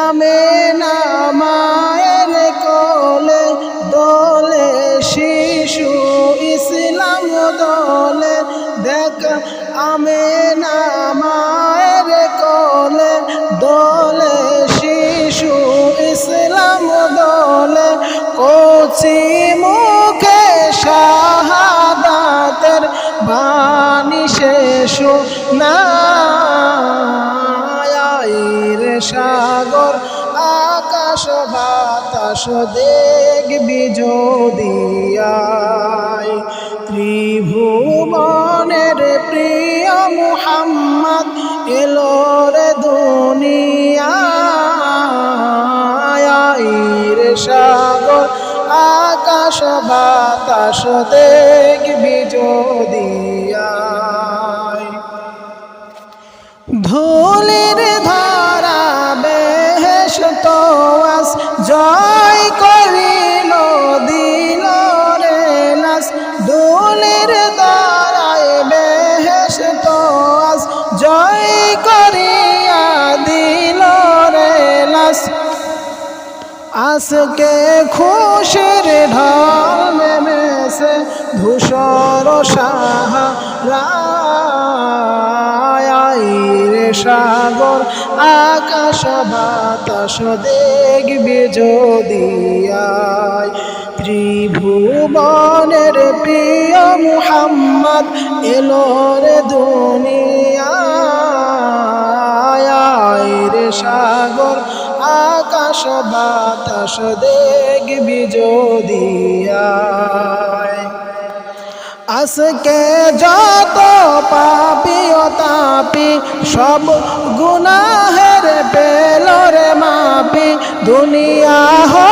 আমে নামায়ের কলে দোলে শিশু ইসলাম দোলে। দেখ আমে নামায়ের কোলে দোলে বাতাস দেখবি যদিয়ায় ত্রিভুবনের প্রিয় মুহাম্মদ এলো রে দুনিয়ায়। সাগর, আকাশ বাতাস দেখবি যদিয়ায় ধুলির ধরা ধুলির ধরায় বেশ তো আস জয় করিয়া দিল রে লাস আজকে খুশির ঢল নেমেছে ধূসর সাহারা রে সাগর, আকাশ বাতাস দেখবে যদিয়ায় ত্রিভুবনের প্রিয় মুহাম্মদ এলো রে দুনিয়ায় রে সাগর, আকাশ, বাতাস দেখবি যদিয়ায়। আজকে যত পাপি ও তাপি, সব গুনাহের পেলরে মাপি, দুনিয়া হতে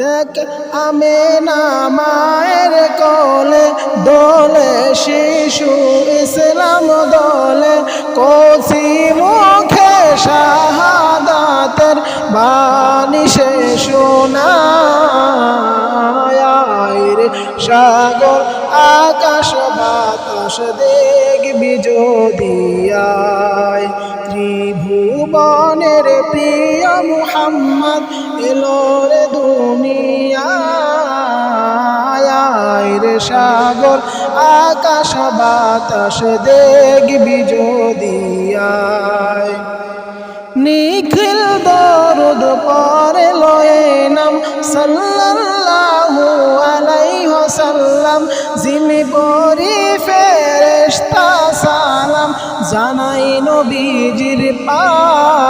দেখ আমে না মায়ের কোলে, দোলে শিশু ইসলাম দোলে কোসি মুখে শাহাদাতের বাণী সে শোনায়। সাগর, আকাশ, বাতাস দেখবি যদিয়ায় ত্রিভুবনের প্রিয় মুহাম্মদ, এলো রে দুনিয়ায়। রে সাগর, আকাশ, বাতাস দেখবি যদিয়ায় নিখিল দরুদ পরে লয়ে নাম, সাল্লাল্লাহু আলাইহি ওয়াসাল্লাম। জিমি পরি ফেরেশতা সালাম জানাই নবীজির পায়